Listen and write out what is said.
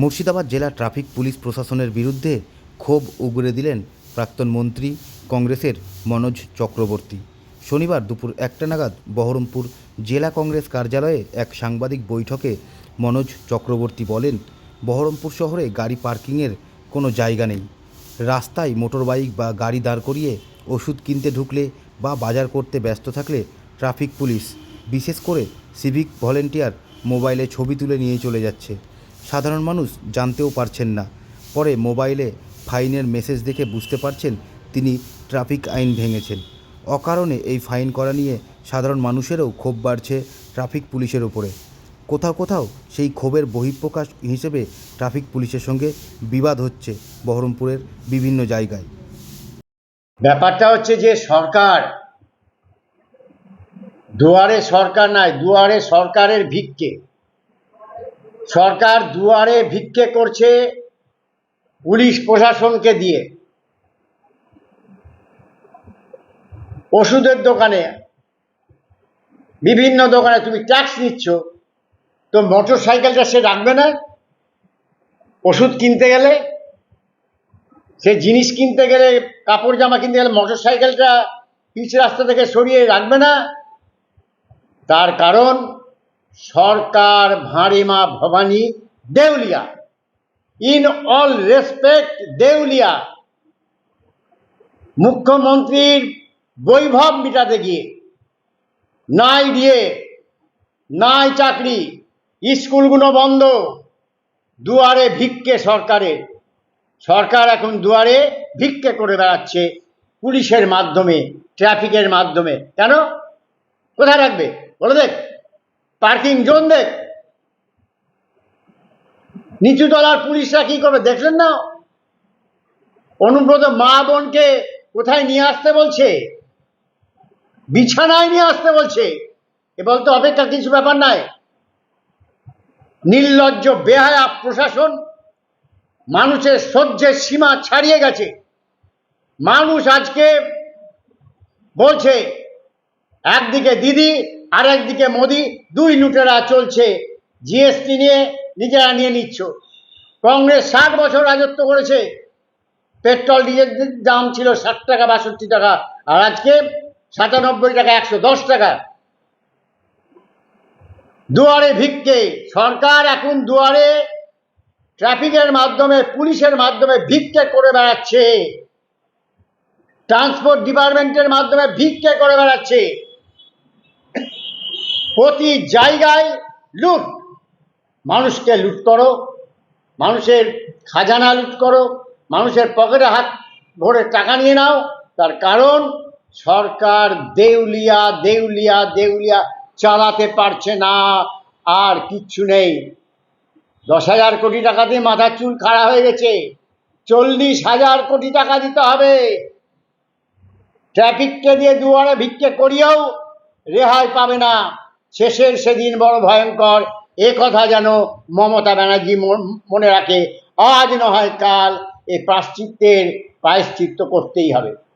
মুর্শিদাবাদ জেলা traffic police প্রশাসনের বিরুদ্ধে ক্ষোভ উগরে দিলেন প্রাক্তন মন্ত্রী কংগ্রেসের মনোজ চক্রবর্তী। শনিবার দুপুর একটা নাগাদ বহরমপুর জেলা কংগ্রেস কার্যালয়ে এক সাংবাদিক বৈঠকে মনোজ চক্রবর্তী বলেন, বহরমপুর শহরে গাড়ি পার্কিংয়ের কোনো জায়গা নেই। রাস্তায় মোটরবাইক বা গাড়ি দাঁড় করিয়ে ওষুধ কিনতে ঢুকলে বা বাজার করতে ব্যস্ত থাকলে ট্রাফিক পুলিশ, বিশেষ করে সিভিক ভলেন্টিয়ার মোবাইলে ছবি তুলে নিয়ে চলে যাচ্ছে। সাধারণ মানুষ জানতেও পারছেন না। পরে মোবাইলে ফাইনের মেসেজ দেখে বুঝতে পারছেন তিনি ট্রাফিক আইন ভেঙেছেন। অকারণে এই ফাইন করা নিয়ে সাধারণ মানুষেরও ক্ষোভ বাড়ছে ট্রাফিক পুলিশের ওপরে। কোথাও কোথাও সেই ক্ষোভের বহিঃপ্রকাশ হিসেবে ট্রাফিক পুলিশের সঙ্গে বিবাদ হচ্ছে বহরমপুরের বিভিন্ন জায়গায়। ব্যাপারটা হচ্ছে যে সরকার দুয়ারে সরকার নাই, দুয়ারে সরকারের ভিক্ষে। সরকার দুয়ারে ভিক্ষে করছে পুলিশ প্রশাসনকে দিয়ে। ওষুধের দোকানে, বিভিন্ন দোকানে তুমি ট্যাক্স নিচ্ছ, তো মোটর সাইকেলটা সে রাখবে না? ওষুধ কিনতে গেলে? সে জিনিস কিনতে গেলে, কাপড় জামা কিনতে গেলে মোটর সাইকেলটা পিচ রাস্তা থেকে সরিয়ে রাখবে না? তার কারণ সরকার ভাঁড়িমা ভবানী, দেউলিয়া। ইন অল রেসপেক্ট দেউলিয়া। মুখ্যমন্ত্রীর বৈভব মিটাতে গিয়ে, নাই দিয়ে, নাই চাকরি, স্কুলগুলো বন্ধ, দুয়ারে ভিক্ষে সরকারের। সরকার এখন দুয়ারে ভিক্ষে করে বেড়াচ্ছে পুলিশের মাধ্যমে, ট্রাফিকের মাধ্যমে। কেন? কোথায় রাখবে? বলে দেখ। পার্কিং জোন দেখ। নিচুতলার পুলিশরা কি করবে দেখলেন না? অনুব্রত মা বোনকে কোথায় নিয়ে আসতে বলছে? বিছানায় নিয়ে আসতে বলছে। এ বলতে অপেক্ষা কিছু ব্যাপার নাই। নির্লজ্জ, বেহায়া প্রশাসন মানুষের সহ্যের সীমা ছাড়িয়ে গেছে। মানুষ আজকে বলছে, একদিকে দিদি আর একদিকে মোদি দুই লুটেরা চলছে। জিএসটি নিয়ে নিজেরা নিয়ে নিচ্ছ। কংগ্রেস ষাট বছর রাজত্ব করেছে। পেট্রোল, ডিজেল দাম ছিল ষাট টাকা, বাষট্টি টাকা, আর আজকে সাতানব্বই টাকা, একশো দশ টাকা। দুয়ারে ভিক্ষে। সরকার এখন দুয়ারে ট্রাফিকের মাধ্যমে, পুলিশের মাধ্যমে ভিক্ষে করে বেড়াচ্ছে। ট্রান্সপোর্ট ডিপার্টমেন্টের মাধ্যমে ভিক্ষে করে বেড়াচ্ছে। প্রতি জায়গায় লুট। মানুষকে লুট করো, মানুষের খাজানা লুট করো, মানুষের পকেটে হাত ভরে টাকা নিয়ে নাও। তার কারণ, সরকার দেউলিয়া দেউলিয়া দেউলিয়া চালাতে পারছে না, আর কিচ্ছু নেই। দশ হাজার কোটি টাকা দিয়ে মাথার চুল খাড়া হয়ে গেছে। চল্লিশ হাজার কোটি টাকা দিতে হবে। ট্রাফিককে দিয়ে দুয়ারে ভিক্ষে করিয়েও রেহাই পাবে না। শেষের সেদিন বড় ভয়ঙ্কর। এ কথা যেন মমতা ব্যানার্জি মন- রাখে। আজ নয় কাল এ প্রাশ্চিত্যের প্রায়শ্চিত্ত করতেই হবে।